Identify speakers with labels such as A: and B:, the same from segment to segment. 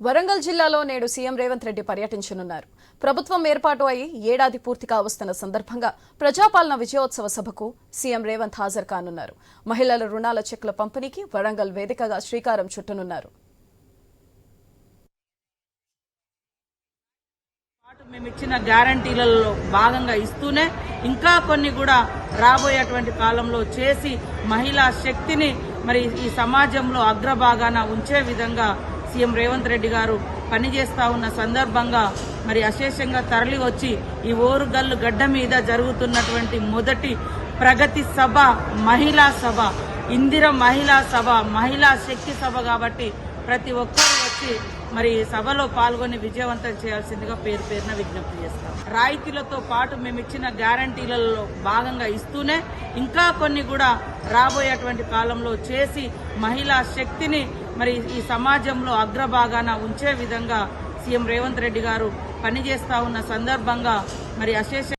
A: వరంగల్ జిల్లాలో నేడు సీఎం రేవంత్ రెడ్డి పర్యటించనున్నారు. ప్రభుత్వం ఏర్పాటు అయి ఏడాది పూర్తి కావస్తున్న సందర్భంగా ప్రజాపాలన విజయోత్సవ సభకు సీఎం రేవంత్ హాజరు కానున్నారు. మహిళల రుణాల చెక్కుల పంపిణీకి వరంగల్ వేదికగా శ్రీకారం చుట్టనున్నారు.
B: మేము ఇచ్చిన గ్యారంటీలలో భాగంగా ఇస్తూనే ఇంకా కొన్ని కూడా రాబోయేటువంటి కాలంలో చేసి మహిళా శక్తిని మరి ఈ సమాజంలో అగ్రభాగాన ఉంచే విధంగా సీఎం రేవంత్ రెడ్డి గారు పనిచేస్తా ఉన్న సందర్భంగా మరి అశేషంగా తరలి వచ్చి ఈ ఓరుగల్లు గడ్డ మీద జరుగుతున్నటువంటి మొదటి ప్రగతి సభ మహిళా సభ ఇందిర మహిళా సభ మహిళా శక్తి సభ కాబట్టి ప్రతి ఒక్కరూ వచ్చి మరి సభలో పాల్గొని విజయవంతం చేయాల్సిందిగా పేరు పేరున విజ్ఞప్తి చేస్తాం. రాయితీలతో పాటు మేము ఇచ్చిన గ్యారంటీలలో భాగంగా ఇస్తూనే ఇంకా కొన్ని కూడా రాబోయేటువంటి కాలంలో చేసి మహిళా శక్తిని మరి ఈ సమాజంలో అగ్రభాగాన ఉంచే విధంగా సీఎం రేవంత్ రెడ్డి గారు పనిచేస్తా ఉన్న సందర్భంగా మరి అశేష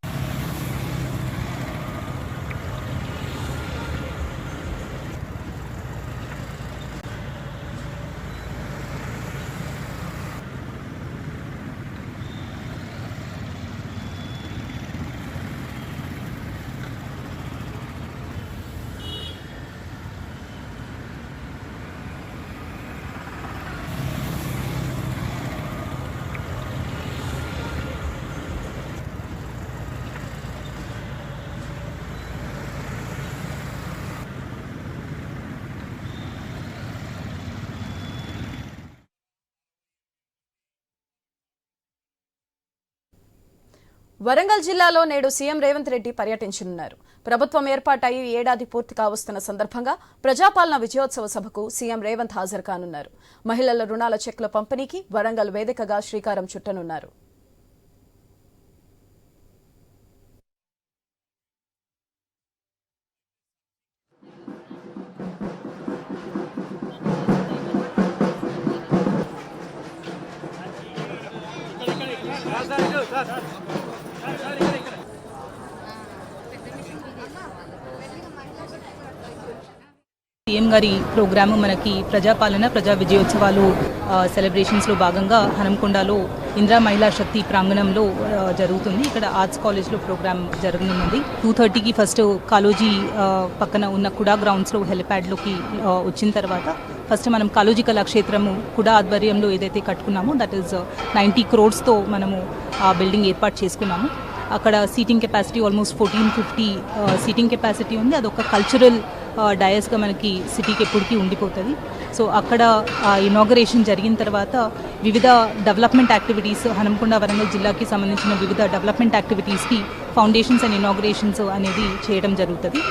A: వరంగల్ జిల్లాలో నేడు సీఎం రేవంత్ రెడ్డి పర్యటించనున్నారు. ప్రభుత్వం ఏర్పాటయి ఏడాది పూర్తి కావస్తున్న సందర్భంగా ప్రజాపాలన విజయోత్సవ సభకు సీఎం రేవంత్ హాజరు కానున్నారు మహిళల రుణాల చెక్ల పంపిణీకి వరంగల్ వేదికగా శ్రీకారం చుట్టనున్నారు.
C: సీఎం గారి ప్రోగ్రాము మనకి ప్రజాపాలన ప్రజా విజయోత్సవాలు సెలబ్రేషన్స్లో భాగంగా హనంకొండలో ఇందిరా మహిళా శక్తి ప్రాంగణంలో జరుగుతుంది. ఇక్కడ ఆర్ట్స్ కాలేజ్లో ప్రోగ్రామ్ జరగనున్నది టూ థర్టీకి ఫస్ట్ కాలోజీ పక్కన ఉన్న కుడా గ్రౌండ్స్లో హెలిప్యాడ్లోకి వచ్చిన తర్వాత ఫస్ట్ మనం కాలోజీ కళాక్షేత్రము కుడా ఆధ్వర్యంలో ఏదైతే కట్టుకున్నామో దట్ ఈస్ నైంటీ క్రోడ్స్తో మనము ఆ బిల్డింగ్ ఏర్పాటు చేసుకున్నాము. అక్కడ seating capacity almost fourteen fifty seating capacity ఉంది. అదొక కల్చరల్ డయస్గా మనకి సిటీకి ఎప్పటికీ ఉండిపోతుంది. సో అక్కడ ఇనాగరేషన్ జరిగిన తర్వాత వివిధ డెవలప్మెంట్ యాక్టివిటీస్ హనంకొండ వరంగల్ జిల్లాకి సంబంధించిన వివిధ డెవలప్మెంట్ యాక్టివిటీస్కి ఫౌండేషన్స్ అండ్ ఇనాగరేషన్స్ అనేది చేయడం జరుగుతుంది.